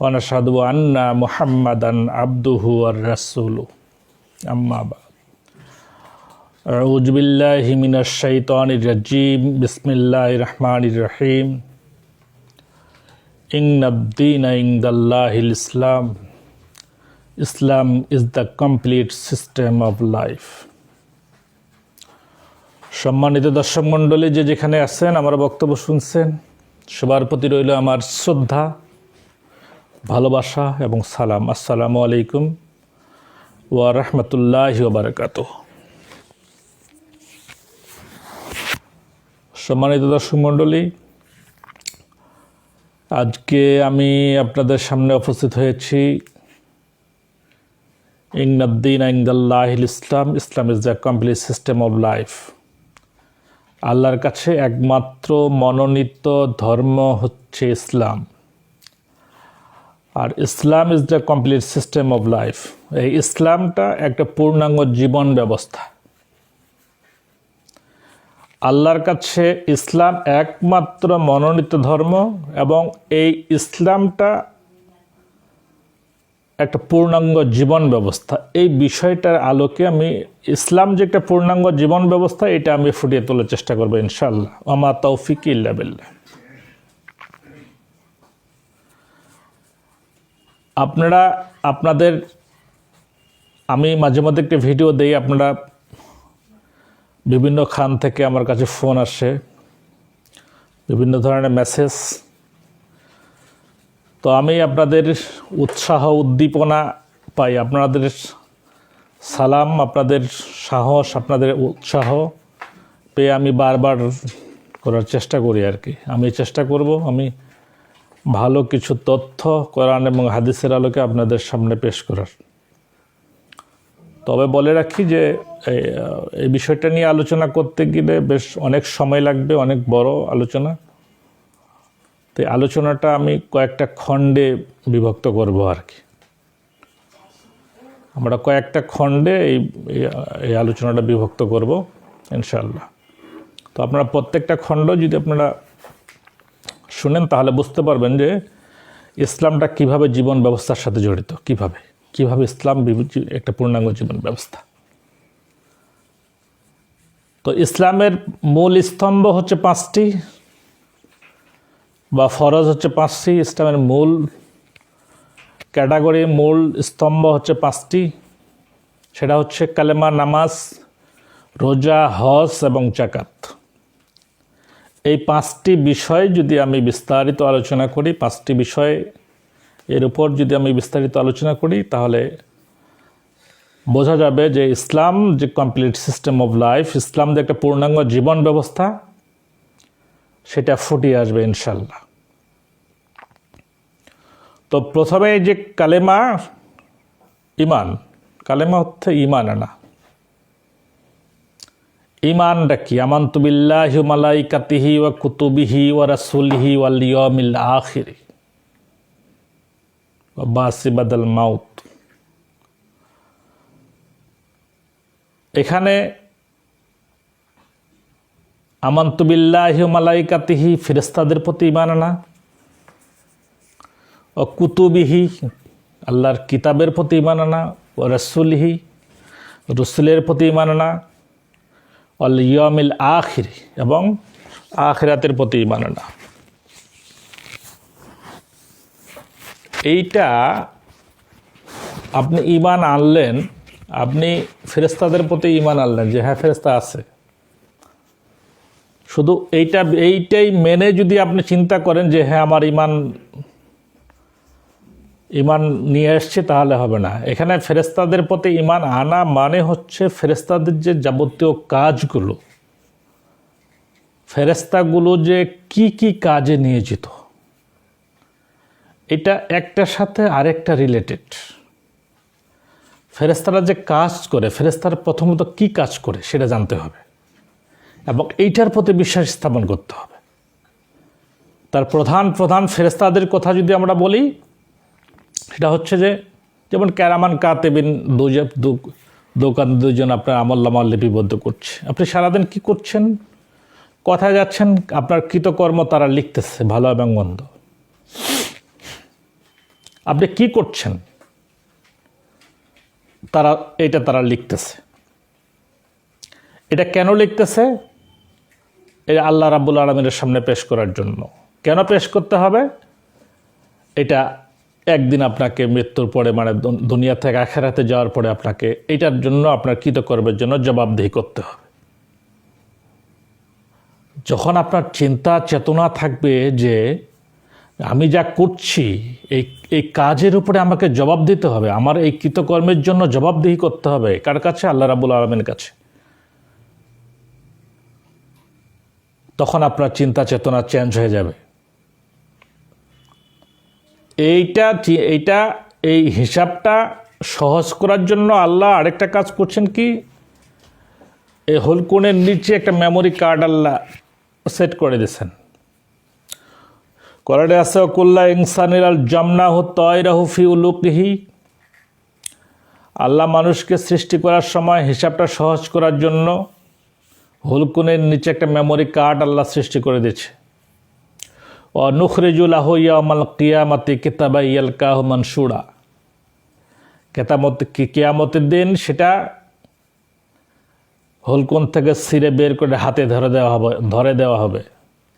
ونشهد أن محمدا عبده ورسوله أما بعد أعوذ بالله من الشيطان الرجيم بسم الله الرحمن الرحيم إن الدين عند الله الإسلام Islam is the complete system of life সম্মানিত দর্শক মণ্ডলী যে যেখানে আছেন আমার বক্তব্য শুনছেন সবার প্রতি রইল আমার শ্রদ্ধা ভালোবাসা এবং সালাম। আসসালামু আলাইকুম ওয়া রহমতুল্লাহ বারকাত সম্মানিত দর্শক মণ্ডলী, আজকে আমি আপনাদের সামনে উপস্থিত হয়েছি ইংনাদ্দিন ইংদাল্লাহ Islam Islam is the complete system of life. আল্লাহর কাছে একমাত্র মনোনীত ধর্ম হচ্ছে ইসলাম। আর Islam is the complete system of life এই ইসলামটা একটা পূর্ণাঙ্গ জীবন ব্যবস্থা। আল্লাহর কাছে ইসলাম একমাত্র মনোনীত ধর্ম এবং এই ইসলামটা একটা পূর্ণাঙ্গ জীবন ব্যবস্থা। এই বিষয়টার আলোকে আমি ইসলাম যে একটা পূর্ণাঙ্গ জীবন ব্যবস্থা, এটা আমি ফুটিয়ে তোলার চেষ্টা করব ইনশাল্লাহ আমা তৌফিক ইল্লা বিল্লাহ। আপনারা, আপনাদের, আমি মাঝে মধ্যে একটি ভিডিও দেই, আপনারা বিভিন্ন খান থেকে আমার কাছে ফোন আসে, বিভিন্ন ধরনের মেসেজ। তো আমি আপনাদের উৎসাহ, উদ্দীপনা পাই, আপনাদের সালাম, আপনাদের সাহস, আপনাদের উৎসাহ পেয়ে আমি বারবার করার চেষ্টা করি আর কি। আমি চেষ্টা করব, আমি ভালো কিছু তথ্য কোরআন এবং হাদিসের আলোকে আপনাদের সামনে পেশ করার। তবে বলে রাখি যে এই- বিষয়টা নিয়ে আলোচনা করতে গেলে বেশ অনেক সময় লাগবে, অনেক বড় আলোচনা। তো আলোচনাটা আমি কয়েকটা খণ্ডে বিভক্ত করব আর কি। আমরা কয়েকটা খণ্ডে এই- এই আলোচনাটা বিভক্ত করব ইনশাল্লাহ তো আপনারা প্রত্যেকটা খণ্ড যদি আপনারা শুনেন, তাহলে বুঝতে পারবেন যে ইসলামটা কীভাবে জীবন ব্যবস্থার সাথে জড়িত, কীভাবে? কীভাবে ইসলাম একটা পূর্ণাঙ্গ জীবন ব্যবস্থা? তো ইসলামের মূল স্তম্ভ হচ্ছে পাঁচটি, বা ফরজ হচ্ছে পাঁচটি, ইসলামের মূল ক্যাটাগরি, মূল স্তম্ভ হচ্ছে পাঁচটি। সেটা হচ্ছে কালেমা, নামাজ, রোজা, হজ এবং জাকাত এই পাঁচটি বিষয় যদি আমি বিস্তারিত আলোচনা করি, পাঁচটি বিষয় এর উপর যদি আমি বিস্তারিত আলোচনা করি, তাহলে বোঝা যাবে যে ইসলাম যে complete system of life Islam যে একটা পূর্ণাঙ্গ জীবন ব্যবস্থা, সেটা ফুটিয়ে আসবে ইনশাল্লাহ তো প্রথমে যে কালেমা, ইমান, কালেমা হচ্ছে ইমান আনা। ইমানটা কি? আমান্তু বিল্লাহি ওয়া কুতুবিহি ওয়া রাসূলিহি ওয়াল ইয়াউমিল আখির। ওয়া বাসিবাদাল মাউত। এখানে ওয়া মালাইকাতিহি ফেরেশতাদের প্রতি ঈমান আনা ও কুতুবিহি আল্লাহর কিতাবের প্রতি ঈমান আনা ও রাসূলিহি, রসুলের প্রতি ঈমান আনা অল ইয়মিল আখির, এবং আখিরাতের প্রতি ইমান আনা এইটা আপনি ইমান আনলেন, আপনি ফেরেস্তাদের প্রতি ইমান আনলেন যে হ্যাঁ ফেরেস্তা আছে। শুধু এইটা, এইটাই মেনে যদি আপনি চিন্তা করেন যে হ্যাঁ আমার ইমান ইমান নিয়ে এসছে, তাহলে হবে না। এখানে ফেরেস্তাদের প্রতি ইমান আনা মানে হচ্ছে ফেরেস্তাদের যে যাবতীয় কাজগুলো। ফেরেস্তাগুলো যে কি কি কাজে নিয়োজিত। এটা একটার সাথে আরেকটা রিলেটেড ফেরেস্তারা যে কাজ করে ফেরেস্তারা প্রথমত কি কাজ করে সেটা জানতে হবে। এবং এইটার প্রতি বিশ্বাস স্থাপন করতে হবে। তার প্রধান প্রধান ফেরেস্তাদের কথা যদি আমরা বলি সেটা হচ্ছে যে, যেমন ক্যারামান কাতেবিন দুজন দু- দোকান দুজন আপনার আমল্লামা লিপিবদ্ধ করছে। আপনি সারাদিন কি করছেন? কথায় যাচ্ছেন, আপনার কৃতকর্ম তারা লিখতেছে, ভালো এবং মন্দ। আপনি কি করছেন? তারা, এটা তারা লিখতেছে। এটা কেন লিখতেছে? এটা আল্লাহ রাব্বুল আলমিনের সামনে পেশ করার জন্য। কেন পেশ করতে হবে? এটা একদিন আপনাকে মৃত্যুর পরে মানে দুনিয়া থেকে আখেরাতে যাওয়ার পরে আপনাকে এটার জন্য আপনার কৃতকর্মের জন্য জবাবদিহি করতে হবে। যখন আপনার চিন্তা, চেতনা থাকবে যে আমি যা করছি, এই এই কাজের উপরে আমাকে জবাব দিতে হবে, আমার এই কৃতকর্মের জন্য জবাবদিহি করতে হবে, কার কাছে? আল্লাহ রাবুল আলমের কাছে। তখন আপনার চিন্তা, চেতনা চেঞ্জ হয়ে যাবে। এইটা এইটা এই হিসাবটা সহজ করার জন্য আল্লাহ আরেকটা কাজ করছেন কি? এই হোলকোনের নিচে একটা মেমোরি কার্ড আল্লাহ সেট করে দিয়েছেন। কোরআনে আছে কুল্লা ইনসানির আল জামনা হু তয়রাহু ফি উলুকিহি। আল্লাহ মানুষকে সৃষ্টি করার সময় হিসাবটা সহজ করার জন্য হুলকুনের নিচে একটা মেমোরি কার্ড আল্লাহ সৃষ্টি করে দিয়েছে। ও নুখরিজুল আহমাল কিয়ামতি কিতাবা ইয়াল কাহ কেতামত কিয়ামতের দিন সেটা হুলকুন থেকে সিরে বের করে হাতে ধরে দেওয়া হবে ধরে দেওয়া হবে।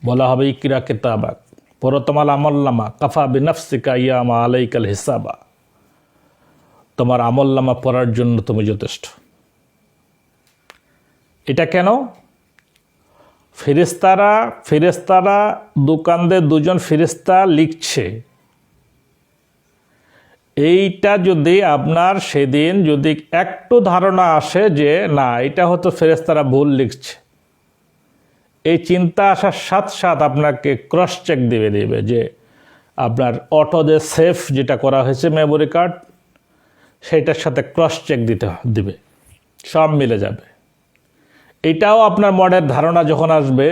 বলা হবে, ইকিরা কিতাবাক পরতমাল আমল্লামা কাফা বিনাফসিকা ইয়ামা আলাইকাল হিসাবা। তোমার আমল্লামা পড়ার জন্য তুমি যথেষ্ট। এটা কেন? ফেরেস্তারা ফেরেস্তারা দোকানদের দুজন ফেরেস্তা লিখছে। এইটা যদি আপনার সেদিন যদি একটু ধারণা আসে যে, না, এটা হয়তো ফেরেস্তারা ভুল লিখছে। এই চিন্তা আসার সাথে সাথে আপনাকে ক্রস চেক দিবে, দেবে যে আপনার অটো যে সেফ যেটা করা হয়েছে মেমোরি কার্ড সেইটার সাথে ক্রস চেক দিতে দিবে। সব মিলে যাবে। এটাও আপনার মনের ধারণা যখন আসবে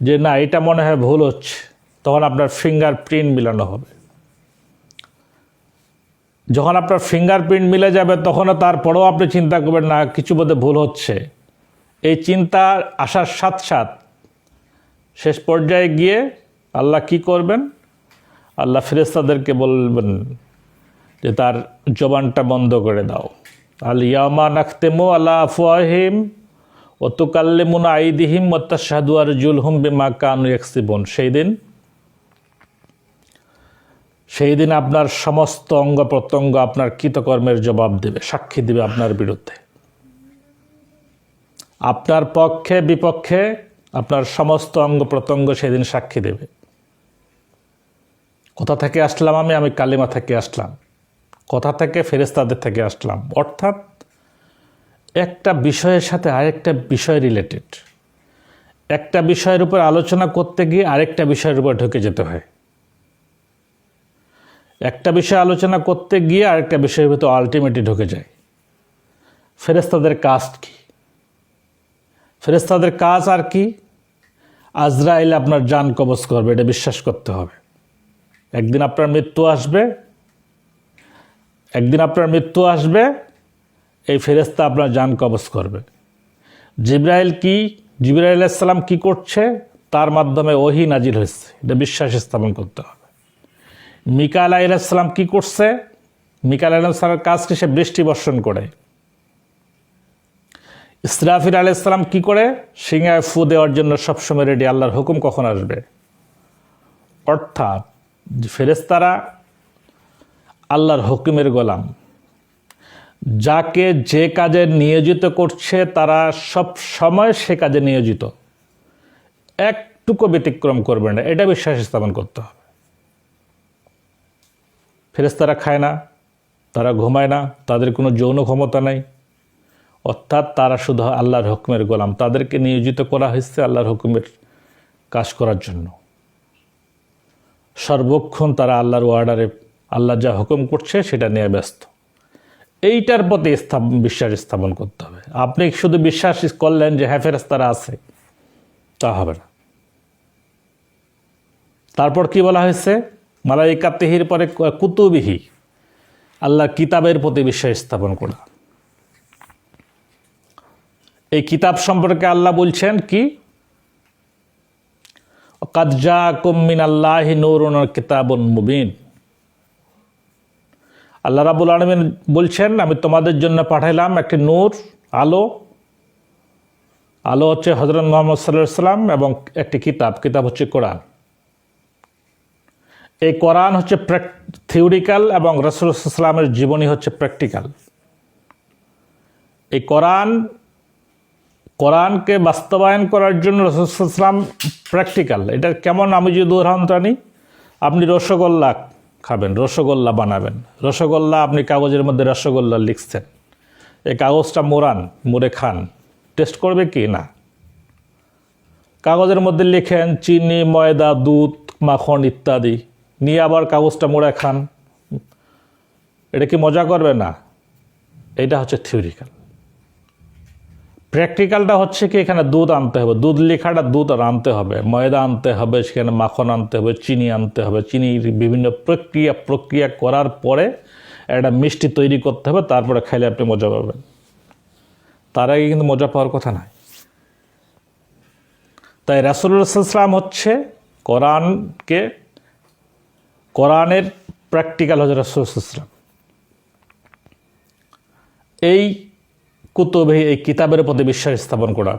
যে না, এটা মনে হয় ভুল হচ্ছে, তখন আপনার ফিঙ্গার প্রিন্ট মিলানো হবে। যখন আপনার ফিঙ্গার প্রিন্ট মিলে যাবে, তখনও তারপরেও আপনি চিন্তা করবেন, না, কিছু বোধহয় ভুল হচ্ছে। এই চিন্তা আসার সাথ সাথ শেষ পর্যায়ে গিয়ে আল্লাহ কি করবেন? আল্লাহ ফেরেস্তাদেরকে বলবেন যে, তার জবানটা বন্ধ করে দাও। আল ইয়ামা নাখতেমু আল্লাহ আফওয়াহিম ও তুকাল্লিমুন আইদিহিম ওত্তাশাহাদু আর জুলহুম বিমা কানু ইয়াকসিবুন। সেই দিন সেই দিন আপনার সমস্ত অঙ্গ প্রত্যঙ্গ আপনার কৃতকর্মের জবাব দেবে, সাক্ষী দেবে আপনার বিরুদ্ধে। আপনার পক্ষে, বিপক্ষে আপনার সমস্ত অঙ্গ প্রত্যঙ্গ সেদিন সাক্ষী দেবে। কোথা থেকে আসলাম আমি আমি কালিমা থেকে আসলাম। কোথা থেকে ফেরেস্তাদের থেকে আসলাম। অর্থাৎ একটা বিষয়ের সাথে আরেকটা বিষয় রিলেটেড একটা বিষয়ের উপর আলোচনা করতে গিয়ে আরেকটা বিষয়ের উপর ঢুকে যেতে হয়। একটা বিষয় আলোচনা করতে গিয়ে আরেকটা বিষয়ের ভিতর আলটিমেটলি ঢুকে যায়। ফেরেস্তাদের কাজ কি? ফেরেস্তাদের কাজ আর কি? আজরাইল আপনার যান কবজ করবে, এটা বিশ্বাস করতে হবে। একদিন আপনার মৃত্যু আসবে, একদিন আপনার মৃত্যু আসবে এই ফেরেস্তা আপনার যান কবজ করবে। জিব্রাইল কি, জিব্রাইল ইসলাম কি করছে? তার মাধ্যমে ওহি নাজির হয়েছে। এটা বিশ্বাস স্থাপন করতে হবে। মিকাল আলাইসালাম কি করছে? মিকাল আলাইসালামের কাজ কি সে বৃষ্টি বর্ষণ করে। ইসরাফির আলাইসালাম কি করে? সিংহায় ফু দেওয়ার জন্য সবসময় রেডি আল্লাহর হুকুম কখন আসবে? অর্থাৎ ফেরেস্তারা আল্লাহর হুকুমের গোলাম। যাকে যে কাজে নিয়োজিত করছে, তারা সব সময় সে কাজে নিয়োজিত। একটুকু ব্যতিক্রম করবে না, এটা বিশ্বাস স্থাপন করতে হবে। ফেরেস্তারা খায় না, তারা ঘুমায় না, তাদের কোনো যৌন ক্ষমতা নাই। অর্থাৎ তারা শুধু আল্লাহর হুকুমের গোলাম। তাদেরকে নিয়োজিত করা হয়েছে আল্লাহর হুকুমের কাজ করার জন্য। সর্বক্ষণ তারা আল্লাহর ওয়ার্ডারে আল্লাহ যা হুকুম করছে, সেটা নিয়ে ব্যস্ত। এইটার প্রতি স্থাপন বিশ্বাস স্থাপন করতে হবে। আপনি শুধু বিশ্বাস করলেন যে হ্যাঁ ফেরেস্তারা আছে, তা হবে না। তারপর কি বলা হয়েছে? মালাইকা তেহির পরে কুতুবিহি। আল্লাহর কিতাবের প্রতি বিশ্বাস স্থাপন করা এই কিতাব সম্পর্কে আল্লাহ বলছেন কি? কাদজা কুমিন আল্লাহ নৌরন কিতাবন মুবিন। আল্লাহ রাবুল আলমিন বলছেন, আমি তোমাদের জন্য পাঠাইলাম একটি নূর, আলো। আলো হচ্ছে হজরত মোহাম্মদ সাল্লাহ সাল্লাম এবং একটি কিতাব। কিতাব হচ্ছে কোরআন। এই কোরআন হচ্ছে থিওরিক্যাল এবং রসুলামের জীবনী হচ্ছে প্র্যাকটিক্যাল। এই কোরআন, কোরআনকে বাস্তবায়ন করার জন্য রসুলাম প্র্যাকটিক্যাল। এটা কেমন? আমি যদি উদাহরণটা নিই আপনি রসগোল্লা খাবেন, রসগোল্লা বানাবেন। রসগোল্লা আপনি কাগজের মধ্যে রসগোল্লা লিখছেন। এই কাগজটা মোড়ান মুড়ে খান। টেস্ট করবে কি? না। কাগজের মধ্যে লিখেন, চিনি, ময়দা, দুধ, মাখন ইত্যাদি। নিয়ে আবার কাগজটা মোড়ে খান। এটা কি মজা করবে? না। এটা হচ্ছে থিওরিক্যাল প্র্যাকটিক্যালটা হচ্ছে কি, এখানে দুধ আনতে হবে। দুধ লেখাটা দুধ আর আনতে হবে। ময়দা আনতে হবে, সেখানে মাখন আনতে হবে, চিনি আনতে হবে। চিনির বিভিন্ন প্রক্রিয়া প্রক্রিয়া করার পরে একটা মিষ্টি তৈরি করতে হবে, তারপরে খাইলে আপনি মজা পাবেন। তার আগে কিন্তু মজা পাওয়ার কথা নয়। তাই রাসুলাম হচ্ছে কোরআনকে, কোরআনের প্র্যাকটিক্যাল হচ্ছে রাসুলাম এই কুতুবে এই কিতাবের প্রতি বিশ্বাস স্থাপন করা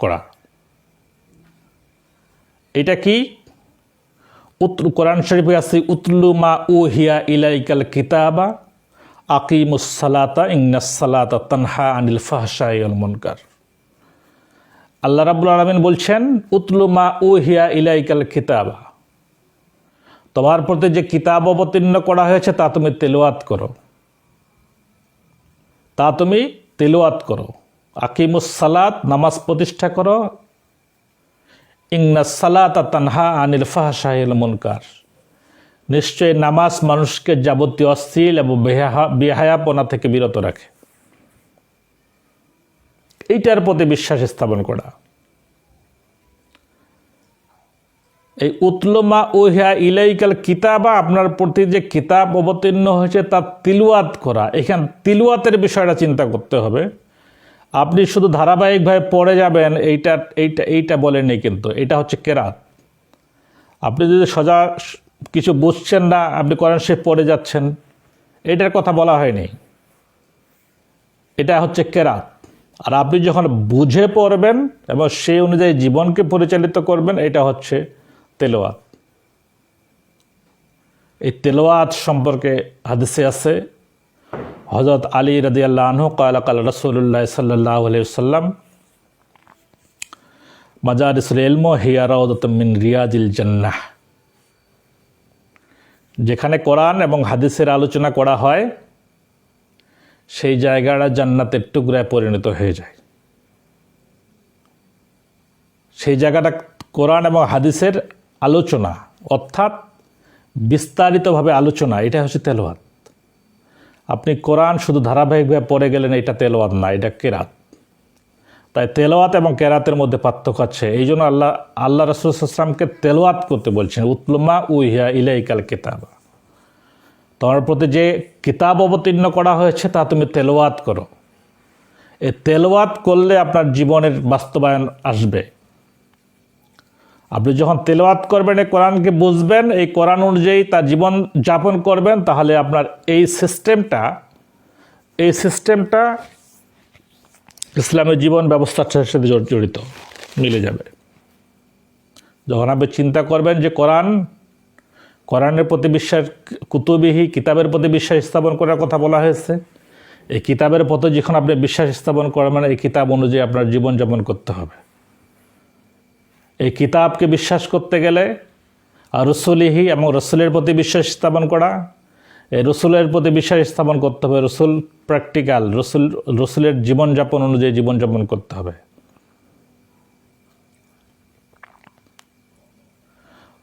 করা। এটা কি? কোরআন শরীফে আছে, উতলু মা উ হিয়া ইলাইকাল কিতাবা আকিমুসালাতা ইংনাসালাতা তানহা আনিল ফাহশাইল মুনকার। আল্লাহ রাবুল আলমিন বলছেন, উতলু মা উ হিয়া ইলাইকাল কিতাবা। তোমার প্রতি যে কিতাব অবতীর্ণ করা হয়েছে, তা তুমি তেলোয়াত করো। তা তুমি তেলোয়াত করো। আকিমুসালাত নামাজ প্রতিষ্ঠা করো। ইংনা সালাত তানহা আনিল ফাহাশাহিল মুনকার। নিশ্চয়ই নামাজ মানুষকে যাবতীয় অশ্লীল এবং বেহায়াপনা থেকে বিরত রাখে। এইটার প্রতি বিশ্বাস স্থাপন করা। এই উতলমা ওহিয়া ইলাইকাল কিতাবা, আপনার প্রতি যে কিতাব অবতীর্ণ হয়েছে তা তিলুয়াত করা। এখান তিলুয়াতের বিষয়টা চিন্তা করতে হবে। আপনি শুধু ধারাবাহিকভাবে পড়ে যাবেন, এইটা এইটা এইটা বলেননি কিন্তু, এটা হচ্ছে কেরাত। আপনি যদি সজা কিছু বুঝছেন না, আপনি করেন সে পড়ে যাচ্ছেন, এটার কথা বলা হয়নি। এটা হচ্ছে কেরাত। আর আপনি যখন বুঝে পড়বেন এবং সেই অনুযায়ী জীবনকে পরিচালিত করবেন, এটা হচ্ছে তেলোয়াত। এই তেলোয়াত সম্পর্কে হাদিসে আছে হজরত আলী রদি আল্লাহ আনহু কালা কাল রসুল্লাহ সাল্লাহ সাল্লাম মাজারিসুল এলম হিয়ারাউদ্মিন রিয়াজিল জান্নাহ যেখানে কোরআন এবং হাদিসের আলোচনা করা হয়, সেই জায়গাটা জান্নাতের টুকরায় পরিণত হয়ে যায়। সেই জায়গাটা কোরআন এবং হাদিসের আলোচনা, অর্থাৎ বিস্তারিতভাবে আলোচনা, এটা হচ্ছে তেলোয়াত আপনি কোরআন শুধু ধারাবাহিকভাবে পড়ে গেলেন, এটা তেলোয়াত না, এটা কেরাত। তাই তেলোয়াত এবং কেরাতের মধ্যে পার্থক্য আছে। এই জন্য আল্লাহ আল্লাহ রসুলামকে তেলোয়াত করতে বলছেন, উতলুমা উইহা ইলাইকাল কিতাব। তোমার প্রতি যে কিতাব অবতীর্ণ করা হয়েছে, তা তুমি তেলোয়াত করো। এই তেলোয়াত করলে আপনার জীবনের বাস্তবায়ন আসবে। আপনি যখন তেলাওয়াত করবেন, এই কোরআনকে বুঝবেন, এই কোরআন অনুযায়ী তার জীবন যাপন করবেন, তাহলে আপনার এই সিস্টেমটা এই সিস্টেমটা ইসলামের জীবন ব্যবস্থার সাথে জড়িত, মিলে যাবে। যখন আপনি চিন্তা করবেন যে কোরআন, কোরআনের প্রতি বিশ্বাস, কুতুবিহি, কিতাবের প্রতি বিশ্বাস স্থাপন করার কথা বলা হয়েছে, এই কিতাবের প্রতি যখন আপনি বিশ্বাস স্থাপন করবেন, এই কিতাব অনুযায়ী আপনার জীবনযাপন করতে হবে। এই কিতাবকে বিশ্বাস করতে গেলে রসুলিহি এবং রসুলের প্রতি বিশ্বাস স্থাপন করা, এই রসুলের প্রতি বিশ্বাস স্থাপন করতে হবে। রসুল প্র্যাকটিক্যাল, রসুল, রসুলের জীবনযাপন অনুযায়ী জীবনযাপন করতে হবে।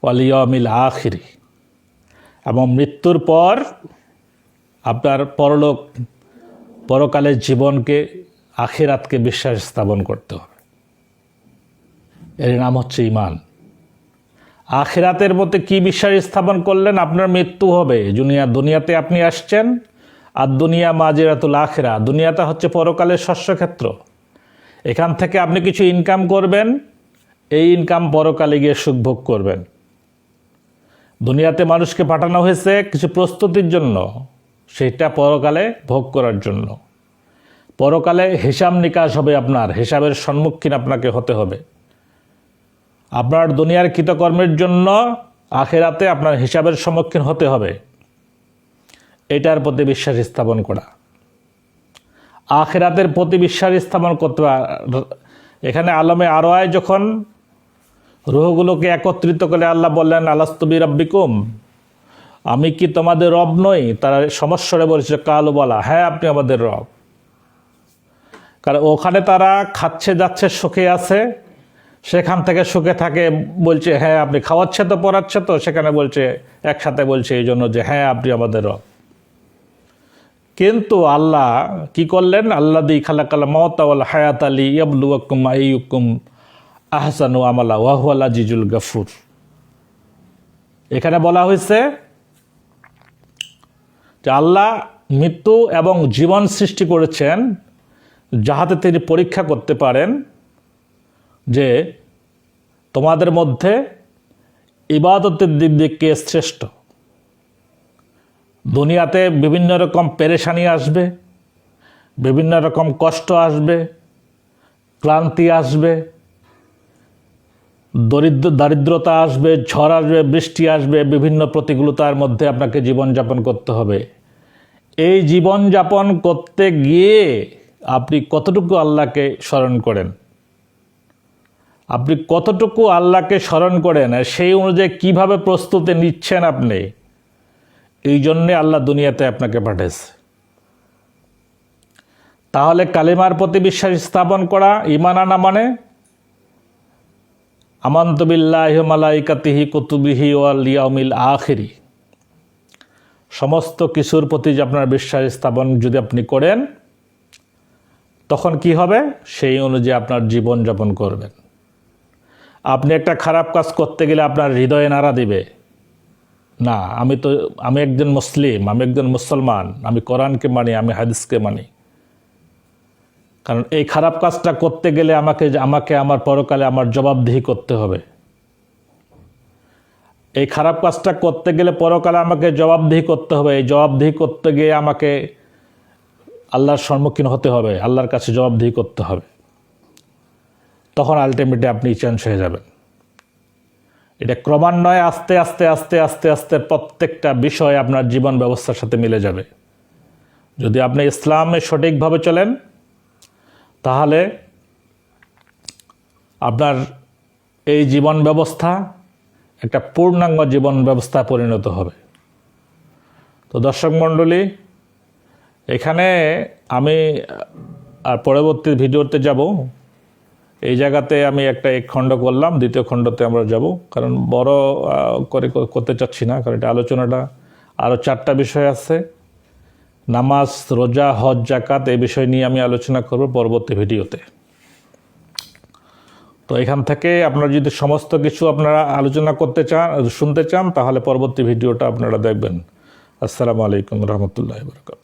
ওয়ালিয়মিল আখিরি, এবং মৃত্যুর পর আপনার পরলোক, পরকালের জীবনকে, আখিরাতকে বিশ্বাস স্থাপন করতে হবে। এর নাম হচ্ছে ইমান আখেরাতের মধ্যে কি বিশ্বাস স্থাপন করলেন? আপনার মৃত্যু হবে। দুনিয়া, দুনিয়াতে আপনি আসছেন, আর দুনিয়া মাজেরাতুল আখেরা। দুনিয়াটা হচ্ছে পরকালের শস্যক্ষেত্র। এখান থেকে আপনি কিছু ইনকাম করবেন, এই ইনকাম পরকালে গিয়ে সুখ ভোগ করবেন। দুনিয়াতে মানুষকে পাঠানো হয়েছে কিছু প্রস্তুতির জন্য, সেটা পরকালে ভোগ করার জন্য। পরকালে হিসাব নিকাশ হবে আপনার, হিসাবের সম্মুখীন আপনাকে হতে হবে। আপনার দুনিয়ার কৃতকর্মের জন্য আখেরাতে আপনার হিসাবের সম্মুখীন হতে হবে। এটার প্রতি বিশ্বাস স্থাপন করা। আখেরাতের প্রতি বিশ্বাস স্থাপন করতে এখানে আলমে আরোয় যখন রুহগুলোকে একত্রিত করে আল্লাহ বললেন আলাস্তবি রব্বিকুম আমি কি তোমাদের রব নই? তারা সমস্যরে বলেছে কালো বলা। হ্যাঁ আপনি আমাদের রব। কারণ ওখানে তারা খাচ্ছে, যাচ্ছে, সুখে আছে। সেখান থেকে সুখে থাকে, বলছে হ্যাঁ আপনি খাওয়াচ্ছে তো, পড়াচ্ছে তো। সেখানে বলছে, একসাথে বলছে এই জন্য যে হ্যাঁ আপনি আমাদের কিন্তু আল্লাহ কি করলেন? আল্লাহ দি খালাকাল মতাল হায়াত আলী ইয়াবলুয়াকুম আইয়ুকুম আহসানু আমালা ওয়াহুয়াল আজিজুল গাফুর। এখানে বলা হয়েছে যে, আল্লাহ মৃত্যু এবং জীবন সৃষ্টি করেছেন যাহাতে তিনি পরীক্ষা করতে পারেন। যে তোমাদের মধ্যে ইবাদতের দিক দিয়ে কে শ্রেষ্ঠ? দুনিয়াতে বিভিন্ন রকম পেরেশানি আসবে, বিভিন্ন রকম কষ্ট আসবে, ক্লান্তি আসবে, দরিদ্র, দারিদ্রতা আসবে, ঝড় আসবে, বৃষ্টি আসবে, বিভিন্ন প্রতিকূলতার মধ্যে আপনাকে জীবনযাপন করতে হবে। এই জীবনযাপন করতে গিয়ে আপনি কতটুকু আল্লাহকে স্মরণ করেন? আপনি কতটুকু আল্লাহকে স্মরণ করেন আর সেই অনুযায়ী কীভাবে প্রস্তুতি নিচ্ছেন আপনি? এই জন্যে আল্লাহ দুনিয়াতে আপনাকে পাঠিয়েছে। তাহলে কালিমার প্রতি বিশ্বাস স্থাপন করা ইমান আনা মানে? আমান্তবিল্লাহ কুতুবিহি ওয়াল আখিরি। সমস্ত কিছুর প্রতি যে আপনার বিশ্বাস স্থাপন যদি আপনি করেন, তখন কি হবে? সেই অনুযায়ী আপনার জীবন যাপন করবেন। আপনি একটা খারাপ কাজ করতে গেলে আপনার হৃদয়ে নাড়া দিবে। না, আমি তো, আমি একজন মুসলিম, আমি একজন মুসলমান, আমি কোরআনকে মানি, আমি হাদিসকে মানি। কারণ এই খারাপ কাজটা করতে গেলে আমাকে আমাকে আমার পরকালে আমার জবাবদিহি করতে হবে। এই খারাপ কাজটা করতে গেলে পরকালে আমাকে জবাবদিহি করতে হবে। এই জবাবদিহি করতে গিয়ে আমাকে আল্লাহর সম্মুখীন হতে হবে, আল্লাহর কাছে জবাবদিহি করতে হবে। তখন আলটিমেটলি আপনি চেঞ্জ হয়ে যাবেন। এটা ক্রমান্বয়ে আস্তে আস্তে আস্তে আস্তে আস্তে প্রত্যেকটা বিষয় আপনার জীবন ব্যবস্থার সাথে মিলে যাবে। যদি আপনি ইসলামে সঠিকভাবে চলেন, তাহলে আপনার এই জীবন ব্যবস্থা একটা পূর্ণাঙ্গ জীবন ব্যবস্থা পরিণত হবে। তো দর্শক মণ্ডলী, এখানে আমি আর পরবর্তী ভিডিওতে যাব। এই জায়গাতে আমি একটা এক খণ্ড করলাম, দ্বিতীয় খণ্ডতে আমরা যাব। কারণ বড় করে করতে চাচ্ছি না, কারণ এটা আলোচনাটা আরও চারটা বিষয় আছে। নামাজ, রোজা, হজ জাকাত এই বিষয় নিয়ে আমি আলোচনা করব পরবর্তী ভিডিওতে। তো এখান থেকে আপনারা যদি সমস্ত কিছু আপনারা আলোচনা করতে চান, শুনতে চান, তাহলে পরবর্তী ভিডিওটা আপনারা দেখবেন। আসসালামু আলাইকুম রহমতুল্লাহ বরকাত